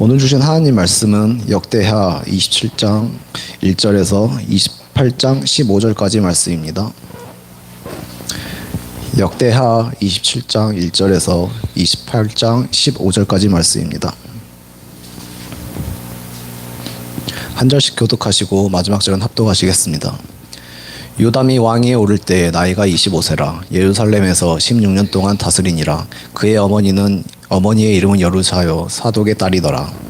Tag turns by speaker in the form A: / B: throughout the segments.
A: 오늘 주신 하나님 말씀은 역대하 27장 1절에서 28장 15절까지 말씀입니다. 역대하 27장 1절에서 28장 15절까지 말씀입니다. 한 절씩 교독하시고 마지막 절은 합독하시겠습니다. 요담이 왕위에 오를 때 나이가 25세라 예루살렘에서 16년 동안 다스리니라 그의 어머니는 어머니의 이름은 여루사요. 사독의 딸이더라.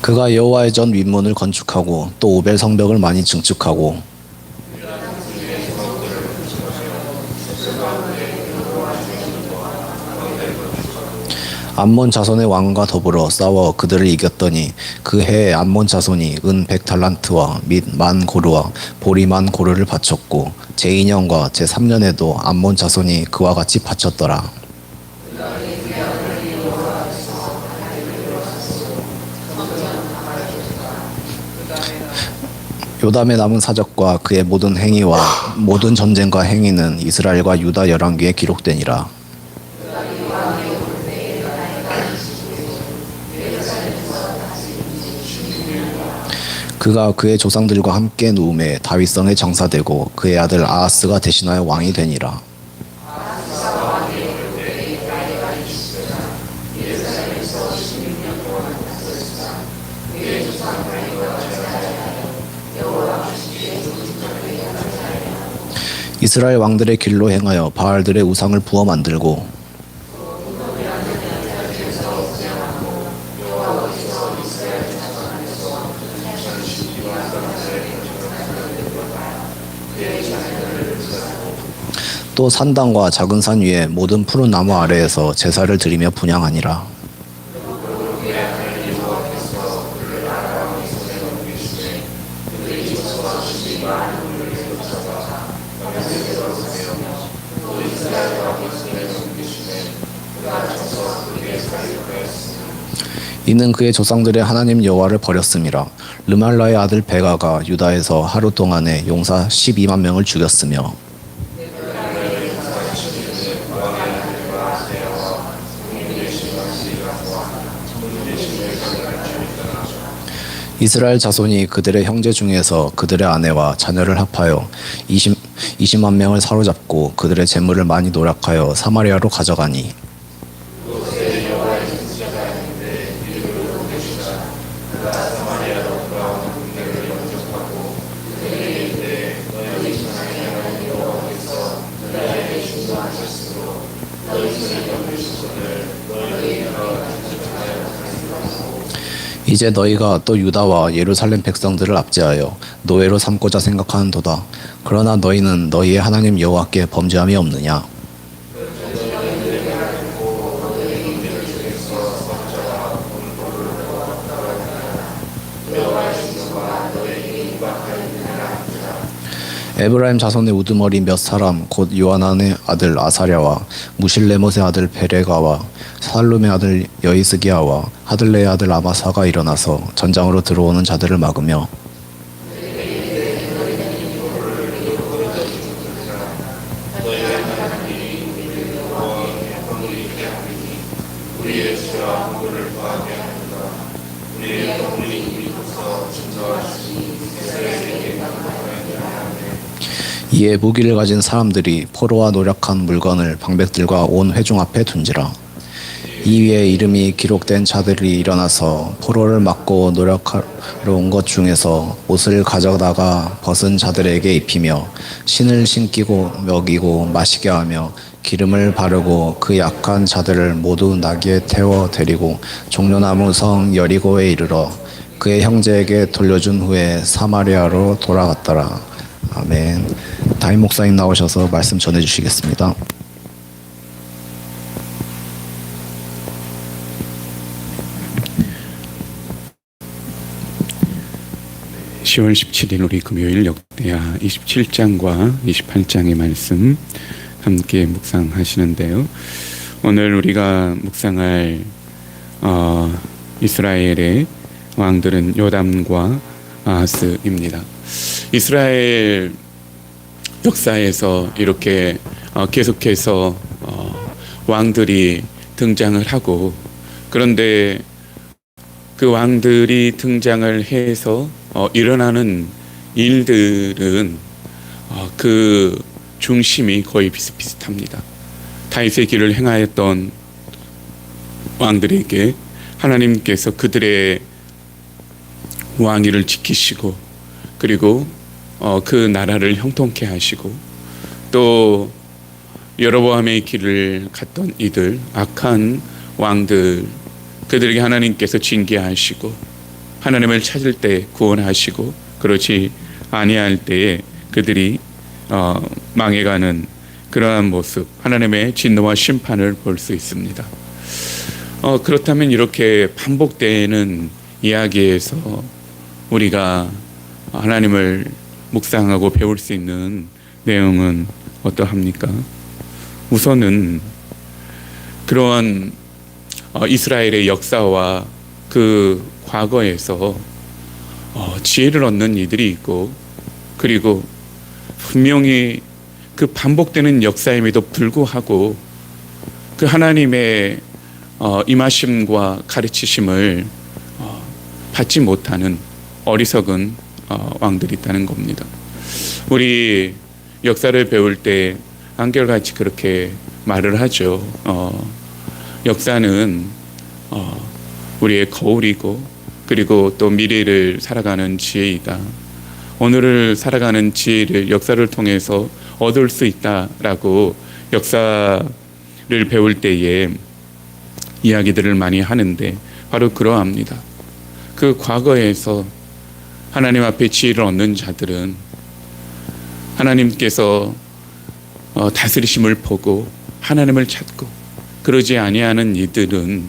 A: 그가 여호와의 전 윗문을 건축하고 또 오벨 성벽을 많이 증축하고 암몬 자손의 왕과 더불어 싸워 그들을 이겼더니 그 해에 암몬 자손이 은 백달란트와 및 만 고르와 보리 만 고르를 바쳤고 제2년과 제3년에도 암몬 자손이 그와 같이 바쳤더라. 요담의 남은 사적과 그의 모든 행위와 모든 전쟁과 행위는 이스라엘과 유다 열왕기에 기록되니라. 그가 그의 조상들과 함께 누움에 다윗성에 정사되고 그의 아들 아하스가 대신하여 왕이 되니라. 이스라엘 왕들의 길로 행하여 바알들의 우상을 부어 만들고 또 산당과 작은 산 위에 모든 푸른 나무 아래에서 제사를 드리며 분양하니라. 이는 그의 조상들의 하나님 여호와를 버렸음이라. 르말라의 아들 베가가 유다에서 하루 동안에 용사 12만 명을 죽였으며 이스라엘 자손이 그들의 형제 중에서 그들의 아내와 자녀를 합하여 20, 20만 명을 사로잡고 그들의 재물을 많이 노력하여 사마리아로 가져가니 이제 너희가 또 유다와 예루살렘 백성들을 압제하여 노예로 삼고자 생각하는도다. 그러나 너희는 너희의 하나님 여호와께 범죄함이 없느냐? 에브라임 자손의 우두머리 몇 사람 곧 요하난의 아들 아사랴와 무실레못의 아들 베레가와 살룸의 아들 여이스기야와 하들레의 아들 아마사가 일어나서 전장으로 들어오는 자들을 막으며 이에 무기를 가진 사람들이 포로와 노력한 물건을 방백들과 온 회중 앞에 둔지라. 이 위에 이름이 기록된 자들이 일어나서 포로를 막고 노력하러 온 것 중에서 옷을 가져다가 벗은 자들에게 입히며 신을 신기고 먹이고 마시게 하며 기름을 바르고 그 약한 자들을 모두 나귀에 태워 데리고 종려나무 성 여리고에 이르러 그의 형제에게 돌려준 후에 사마리아로 돌아갔더라. 아멘. 다임 목사님 나오셔서 말씀 전해 주시겠습니다.
B: 10월 17일 우리 금요일 역대하 27장과 28장의 말씀 함께 묵상하시는데요. 오늘 우리가 묵상할 어, 이스라엘의 왕들은 요담과 아하스입니다. 이스라엘 역사에서 이렇게 어, 계속해서 어, 왕들이 등장을 하고 그런데 그 왕들이 등장을 해서 어, 일어나는 일들은 어, 그 중심이 거의 비슷비슷합니다. 다윗의 길을 행하였던 왕들에게 하나님께서 그들의 왕위를 지키시고 그리고 어, 그 나라를 형통케 하시고 또 여로보암의 길을 갔던 이들 악한 왕들 그들에게 하나님께서 징계하시고 하나님을 찾을 때 구원하시고 그렇지 아니할 때에 그들이 어, 망해가는 그러한 모습 하나님의 진노와 심판을 볼 수 있습니다. 어, 그렇다면 이렇게 반복되는 이야기에서 우리가 하나님을 묵상하고 배울 수 있는 내용은 어떠합니까? 우선은 그러한 어, 이스라엘의 역사와 그 과거에서 어, 지혜를 얻는 이들이 있고 그리고 분명히 그 반복되는 역사임에도 불구하고 그 하나님의 어, 임하심과 가르치심을 어, 받지 못하는 어리석은 어, 왕들이 있다는 겁니다. 우리 역사를 배울 때 한결같이 그렇게 말을 하죠. 어, 역사는 어, 우리의 거울이고 그리고 또 미래를 살아가는 지혜이다. 오늘을 살아가는 지혜를 역사를 통해서 얻을 수 있다라고 역사를 배울 때에 이야기들을 많이 하는데 바로 그러합니다. 그 과거에서 하나님 앞에 지혜를 얻는 자들은 하나님께서 어, 다스리심을 보고 하나님을 찾고 그러지 아니하는 이들은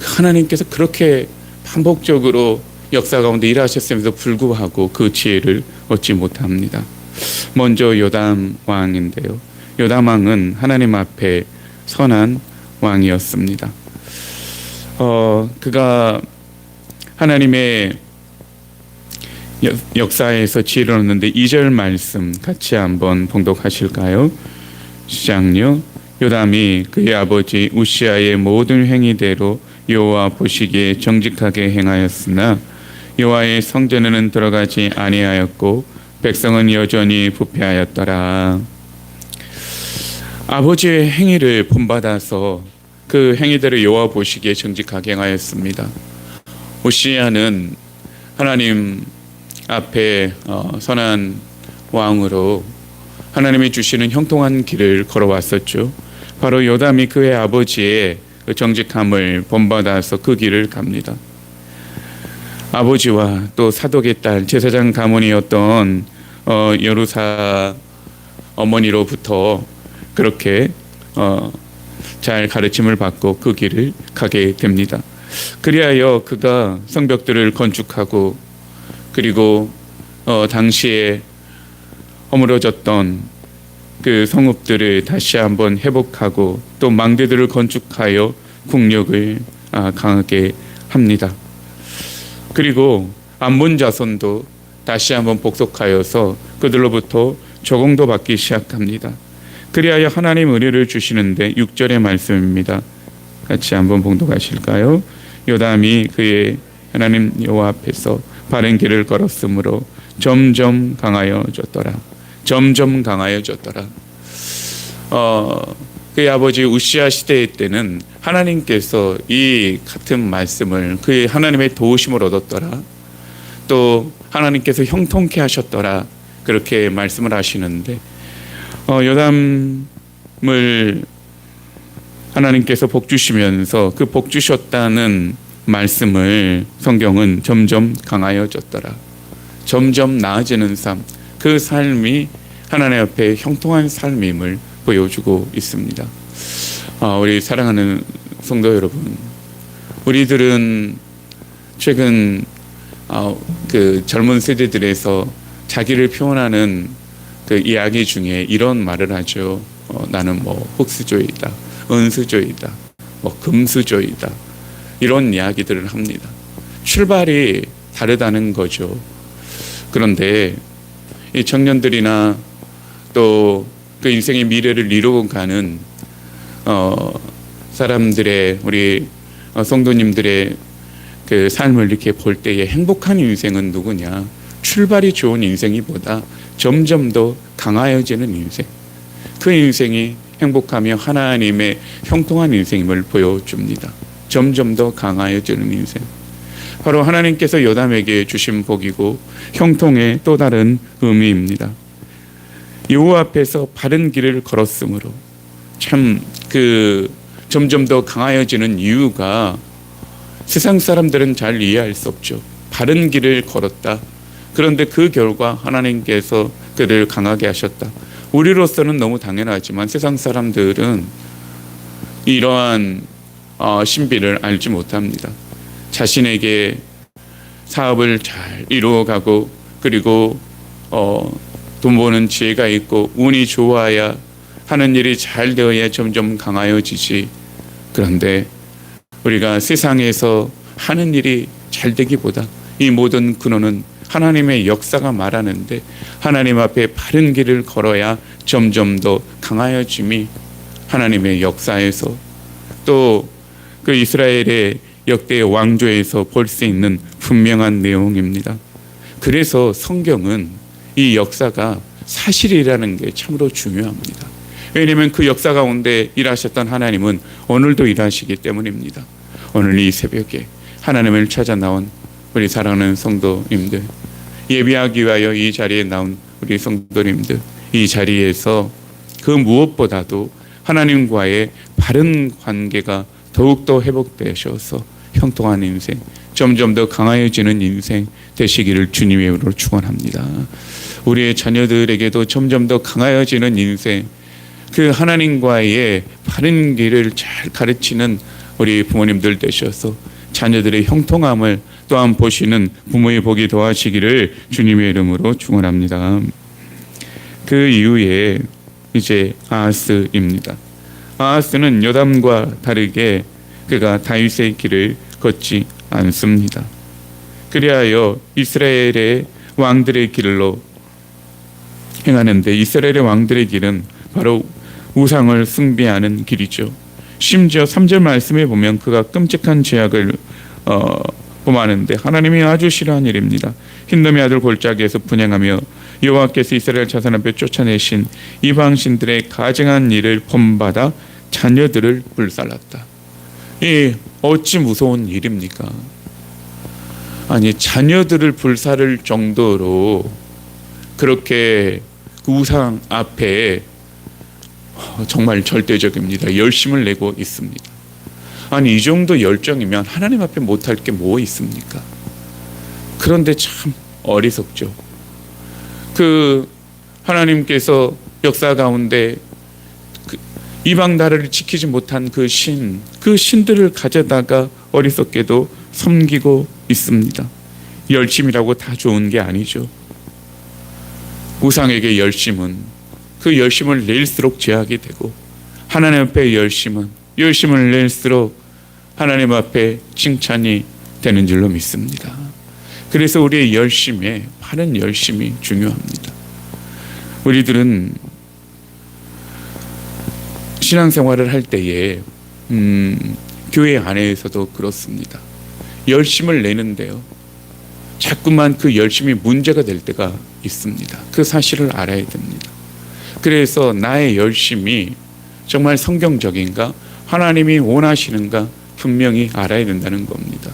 B: 하나님께서 그렇게 반복적으로 역사 가운데 일하셨음에도 불구하고 그 지혜를 얻지 못합니다. 먼저 요담 왕인데요. 요담 왕은 하나님 앞에 선한 왕이었습니다. 어, 그가 하나님의 역- 역사에서 지혜를 얻는데 2절 말씀 같이 한번 봉독하실까요? 시작요. 요담이 그의 아버지 우시아의 모든 행위대로 여호와 보시기에 정직하게 행하였으나 여호와의 성전에는 들어가지 아니하였고 백성은 여전히 부패하였더라. 아버지의 행위를 본받아서 그 행위대로 여호와 보시기에 정직하게 행하였습니다. 우시아는 하나님 앞에 어, 선한 왕으로 하나님이 주시는 형통한 길을 걸어왔었죠. 바로 요담이 그의 아버지의 그 정직함을 본받아서 그 길을 갑니다. 아버지와 또 사독의 딸 제사장 가문이었던 어, 여루사 어머니로부터 그렇게 어, 잘 가르침을 받고 그 길을 가게 됩니다. 그리하여 그가 성벽들을 건축하고 그리고 어, 당시에 허물어졌던 그 성읍들을 다시 한번 회복하고 또 망대들을 건축하여 국력을 아, 강하게 합니다. 그리고 암몬 자손도 다시 한번 복속하여서 그들로부터 조공도 받기 시작합니다. 그리하여 하나님 은혜를 주시는데 6절의 말씀입니다. 같이 한번 봉독하실까요? 요담이 그의 하나님 여호와 앞에서 바른 길을 걸었으므로 점점 강하여졌더라. 점점 강하여졌더라. 어, 그의 아버지 우시아 시대 때는 하나님께서 이 같은 말씀을 그의 하나님의 도우심을 얻었더라. 또 하나님께서 형통케 하셨더라. 그렇게 말씀을 하시는데 어, 요담을 하나님께서 복 주시면서 그 복 주셨다는 말씀을 성경은 점점 강하여졌더라. 점점 나아지는 삶, 그 삶이 하나님 앞에 형통한 삶임을 보여주고 있습니다. 아, 우리 사랑하는 성도 여러분, 우리들은 최근 아, 그 젊은 세대들에서 자기를 표현하는 그 이야기 중에 이런 말을 하죠. 어, 나는 뭐 흑수저이다, 은수저이다, 뭐 금수저이다 이런 이야기들을 합니다. 출발이 다르다는 거죠. 그런데 이 청년들이나 또 그 인생의 미래를 이루고 가는 어 사람들의 우리 어, 성도님들의 그 삶을 이렇게 볼 때에 행복한 인생은 누구냐? 출발이 좋은 인생이보다 점점 더 강하여지는 인생. 그 인생이 행복하며 하나님의 형통한 인생임을 보여줍니다. 점점 더 강하여지는 인생. 바로 하나님께서 요담에게 주신 복이고 형통의 또 다른 의미입니다. 여호와 앞에서 바른 길을 걸었으므로 참 그 점점 더 강하여지는 이유가 세상 사람들은 잘 이해할 수 없죠. 바른 길을 걸었다. 그런데 그 결과 하나님께서 그들을 강하게 하셨다. 우리로서는 너무 당연하지만 세상 사람들은 이러한 어, 신비를 알지 못합니다. 자신에게 사업을 잘 이루어가고 그리고 어, 돈 버는 지혜가 있고 운이 좋아야 하는 일이 잘 되어야 점점 강하여지지. 그런데 우리가 세상에서 하는 일이 잘 되기보다 이 모든 근원은 하나님의 역사가 말하는데 하나님 앞에 바른 길을 걸어야 점점 더 강하여짐이 하나님의 역사에서 또 그 이스라엘의 역대 왕조에서 볼 수 있는 분명한 내용입니다. 그래서 성경은 이 역사가 사실이라는 게 참으로 중요합니다. 왜냐하면 그 역사 가운데 일하셨던 하나님은 오늘도 일하시기 때문입니다. 오늘 이 새벽에 하나님을 찾아 나온 우리 사랑하는 성도님들 예비하기 위하여 이 자리에 나온 우리 성도님들 이 자리에서 그 무엇보다도 하나님과의 바른 관계가 더욱더 회복되셔서 형통한 인생 점점 더 강하여지는 인생 되시기를 주님의 이름으로 축원합니다. 우리의 자녀들에게도 점점 더 강하여지는 인생 그 하나님과의 바른 길을 잘 가르치는 우리 부모님들 되셔서 자녀들의 형통함을 또한 보시는 부모의 복이 더하시기를 주님의 이름으로 축원합니다. 그 이후에 이제 아하스입니다. 아하스는 요담과 다르게 그가 다윗의 길을 걷지 않습니다. 그리하여 이스라엘의 왕들의 길로 행하는데 이스라엘의 왕들의 길은 바로 우상을 숭배하는 길이죠. 심지어 3절 말씀에 보면 그가 끔찍한 죄악을 어, 범하는데 하나님이 아주 싫어하는 일입니다. 흰놈의 아들 골짜기에서 분양하며 여호와께서 이스라엘 자손 앞에 쫓아내신 이방신들의 가증한 일을 본받아 자녀들을 불살랐다. 이 어찌 무서운 일입니까? 아니 자녀들을 불살을 정도로 그렇게 그 우상 앞에 정말 절대적입니다. 열심을 내고 있습니다. 아니 이 정도 열정이면 하나님 앞에 못할 게 뭐 있습니까? 그런데 참 어리석죠. 그 하나님께서 역사 가운데 그 이방 나라를 지키지 못한 그 신, 그 신들을 가져다가 어리석게도 섬기고 있습니다. 열심이라고 다 좋은 게 아니죠. 우상에게 열심은 그 열심을 낼수록 죄악이 되고 하나님 앞에 열심은 열심을 낼수록 하나님 앞에 칭찬이 되는 줄로 믿습니다. 그래서 우리의 열심에 바른 열심이 중요합니다. 우리들은 신앙생활을 할 때에 음, 교회 안에서도 그렇습니다. 열심을 내는데요. 자꾸만 그 열심이 문제가 될 때가 있습니다. 그 사실을 알아야 됩니다. 그래서 나의 열심이 정말 성경적인가 하나님이 원하시는가 분명히 알아야 된다는 겁니다.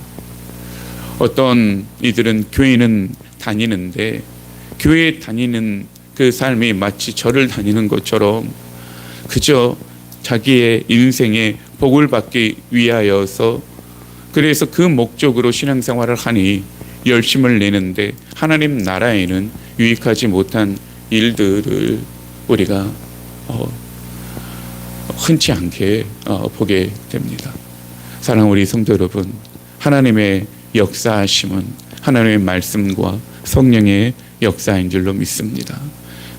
B: 어떤 이들은 교회는 다니는데 교회 다니는 그 삶이 마치 절을 다니는 것처럼 그저 자기의 인생에 복을 받기 위하여서 그래서 그 목적으로 신앙생활을 하니 열심을 내는데 하나님 나라에는 유익하지 못한 일들을 우리가 어, 흔치 않게 어, 보게 됩니다. 사랑 우리 성도 여러분, 하나님의 역사하심은 하나님의 말씀과 성령의 역사인 줄로 믿습니다.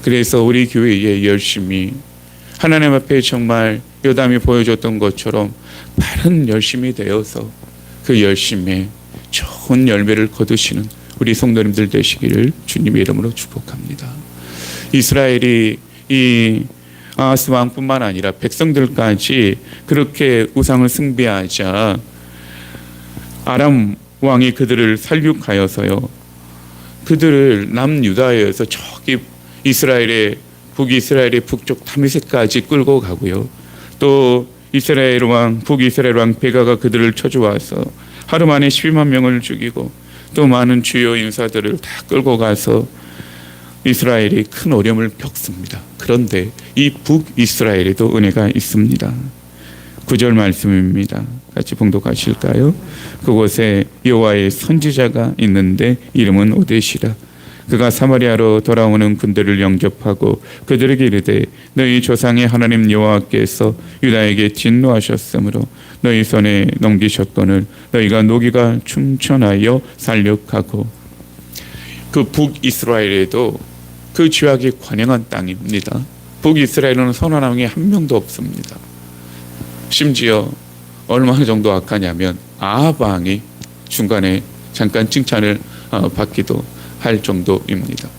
B: 그래서 우리 교회에 열심히 하나님 앞에 정말 요담이 보여줬던 것처럼 바른 열심이 되어서 그 열심에 좋은 열매를 거두시는 우리 성도님들 되시기를 주님의 이름으로 축복합니다. 이스라엘이 이 아하스 왕뿐만 아니라 백성들까지 그렇게 우상을 숭배하자 아람 왕이 그들을 살육하여서요. 그들을 남유다에서 저기 이스라엘의 북이스라엘의 북쪽 다메섹까지 끌고 가고요. 또 이스라엘 왕 북이스라엘 왕 베가가 그들을 쳐주와서 하루 만에 12만 명을 죽이고 또 많은 주요 인사들을 다 끌고 가서 이스라엘이 큰 어려움을 겪습니다. 그런데 이 북이스라엘에도 은혜가 있습니다. 구절 말씀입니다. 같이 봉독하실까요? 그곳에 여호와의 선지자가 있는데 이름은 오데시라. 그가 사마리아로 돌아오는 군대를 영접하고 그들에게 이르되 너희 조상의 하나님 여호와께서 유다에게 진노하셨으므로 너희 손에 넘기셨거늘 너희가 노기가 충천하여 살육하고 그 북이스라엘에도 그 죄악이 관영한 땅입니다. 북이스라엘은 선언한 게한 명도 없습니다. 심지어 얼마나 정도 악하냐면 아합 왕이 중간에 잠깐 칭찬을 어, 받기도 할 정도입니다.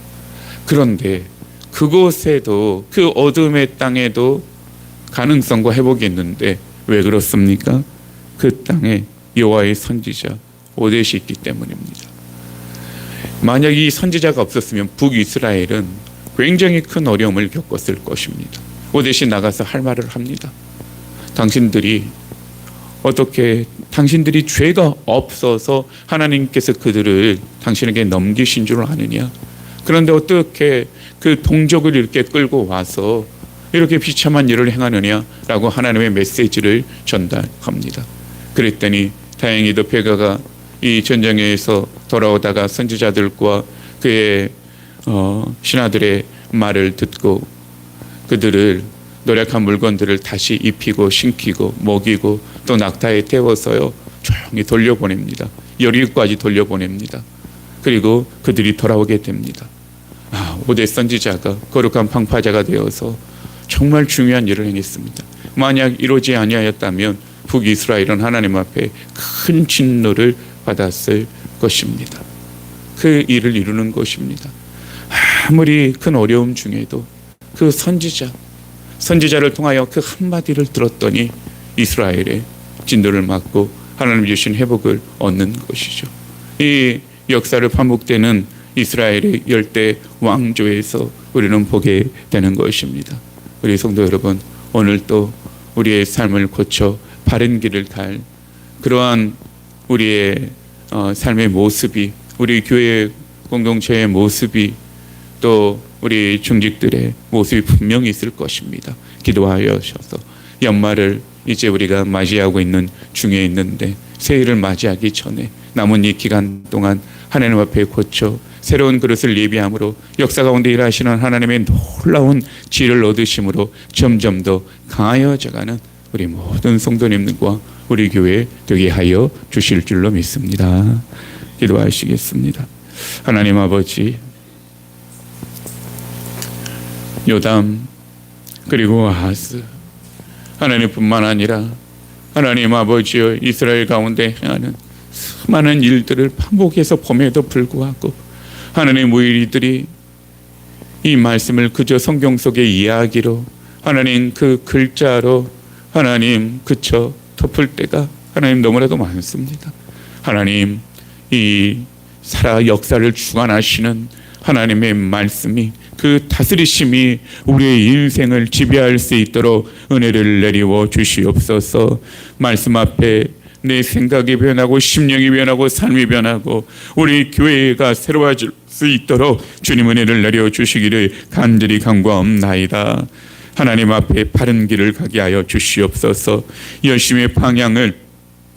B: 그런데 그곳에도 그 어둠의 땅에도 가능성과 회복이 있는데 왜 그렇습니까? 그 땅에 여호와의 선지자 오데시 있기 때문입니다. 만약 이 선지자가 없었으면 북이스라엘은 굉장히 큰 어려움을 겪었을 것입니다. 오데시 나가서 할 말을 합니다. 당신들이 어떻게 당신들이 죄가 없어서 하나님께서 그들을 당신에게 넘기신 줄 아느냐? 그런데 어떻게 그 동족을 이렇게 끌고 와서 이렇게 비참한 일을 행하느냐라고 하나님의 메시지를 전달합니다. 그랬더니 다행히도 베가가 이 전쟁에서 돌아오다가 선지자들과 그의 어, 신하들의 말을 듣고 그들을 노력한 물건들을 다시 입히고 신기고 먹이고 또 낙타에 태워서요 조용히 돌려보냅니다. 여리고까지 돌려보냅니다. 그리고 그들이 돌아오게 됩니다. 아, 오대 선지자가 거룩한 방파자가 되어서 정말 중요한 일을 행했습니다. 만약 이루지 아니하였다면 북이스라엘은 하나님 앞에 큰 진노를 받았을 것입니다. 그 일을 이루는 것입니다. 아무리 큰 어려움 중에도 그 선지자 선지자를 통하여 그 한마디를 들었더니 이스라엘의 진도를 막고 하나님 주신 회복을 얻는 것이죠. 이 역사를 반복되는 이스라엘의 열대 왕조에서 우리는 보게 되는 것입니다. 우리 성도 여러분, 오늘 또 우리의 삶을 고쳐 바른 길을 갈 그러한 우리의 어, 삶의 모습이 우리 교회 공동체의 모습이 또 우리 중직들의 모습이 분명히 있을 것입니다. 기도하여셔서 연말을 이제 우리가 맞이하고 있는 중에 있는데 새해를 맞이하기 전에 남은 이 기간 동안 하나님 앞에 고쳐 새로운 그릇을 예비함으로 역사 가운데 일하시는 하나님의 놀라운 지혜를 얻으심으로 점점 더 강하여져가는 우리 모든 성도님들과 우리 교회 되게 하여 주실 줄로 믿습니다. 기도하시겠습니다. 하나님 아버지 요담 그리고 아하스 하나님뿐만 아니라 하나님 아버지여 이스라엘 가운데 행하는 수많은 일들을 반복해서 봄에도 불구하고 하나님 무일이들이 이 말씀을 그저 성경 속의 이야기로 하나님 그 글자로 하나님 그쳐 덮을 때가 하나님 너무나도 많습니다. 하나님 이 살아 역사를 주관하시는 하나님의 말씀이 그 다스리심이 우리의 인생을 지배할 수 있도록 은혜를 내리워 주시옵소서. 말씀 앞에 내 생각이 변하고 심령이 변하고 삶이 변하고 우리 교회가 새로워질 수 있도록 주님 은혜를 내려 주시기를 간절히 간구하옵나이다. 하나님 앞에 바른 길을 가게 하여 주시옵소서. 열심의 방향을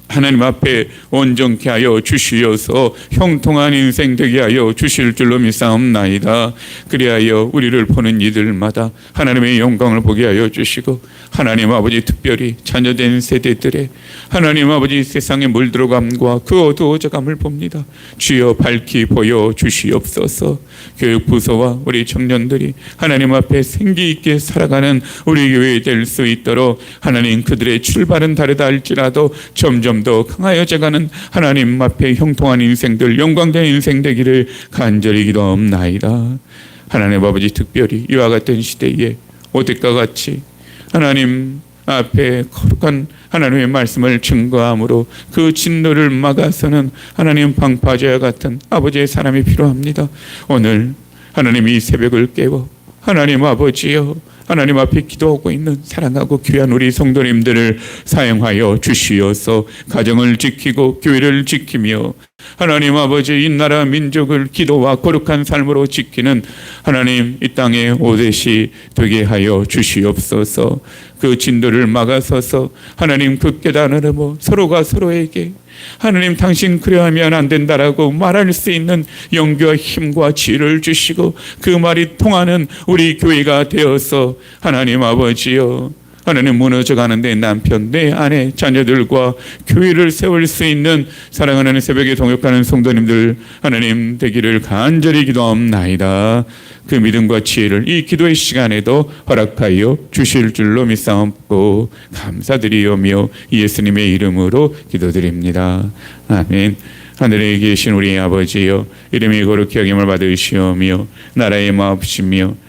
B: 하나님 앞에 온전케 하여 주시어서 형통한 인생 되게 하여 주실 줄로 믿사옵나이다. 그리하여 우리를 보는 이들마다 하나님의 영광을 보게 하여 주시고 하나님 아버지 특별히 자녀된 세대들의 하나님 아버지 세상에 물들어감과 그 어두워져감을 봅니다. 주여 밝히 보여 주시옵소서. 교육 부서와 우리 청년들이 하나님 앞에 생기 있게 살아가는 우리 교회 될 수 있도록 하나님 그들의 출발은 다르다 할지라도 점점 좀더 강하여져가는 하나님 앞에 형통한 인생들 영광된 인생 되기를 간절히 기도하옵나이다. 하나님 아버지 특별히 이와 같은 시대에 오늘과 같이 하나님 앞에 거룩한 하나님의 말씀을 증거함으로 그 진노를 막아서는 하나님 방파제와 같은 아버지의 사람이 필요합니다. 오늘 하나님 이 새벽을 깨워 하나님 아버지여 하나님 앞에 기도하고 있는 사랑하고 귀한 우리 성도님들을 사용하여 주시어서 가정을 지키고 교회를 지키며 하나님 아버지 이 나라 민족을 기도와 거룩한 삶으로 지키는 하나님 이 땅의 오대시 되게 하여 주시옵소서. 그 진도를 막아서서 하나님 그 깨달음으로 서로가 서로에게 하나님 당신 그래하면 안 된다라고 말할 수 있는 영교와 힘과 지혜를 주시고 그 말이 통하는 우리 교회가 되어서 하나님 아버지여 하나님 무너져 가는 내 남편, 내 아내, 자녀들과 교회를 세울 수 있는 사랑하는 새벽에 동역하는 성도님들 하나님 되기를 간절히 기도하옵나이다. 그 믿음과 지혜를 이 기도의 시간에도 허락하여 주실 줄로 믿사옵고 감사드리오며 예수님의 이름으로 기도드립니다. 아멘. 하늘에 계신 우리 아버지여 이름이 거룩히 여김을 받으시오며 나라의 마옵시며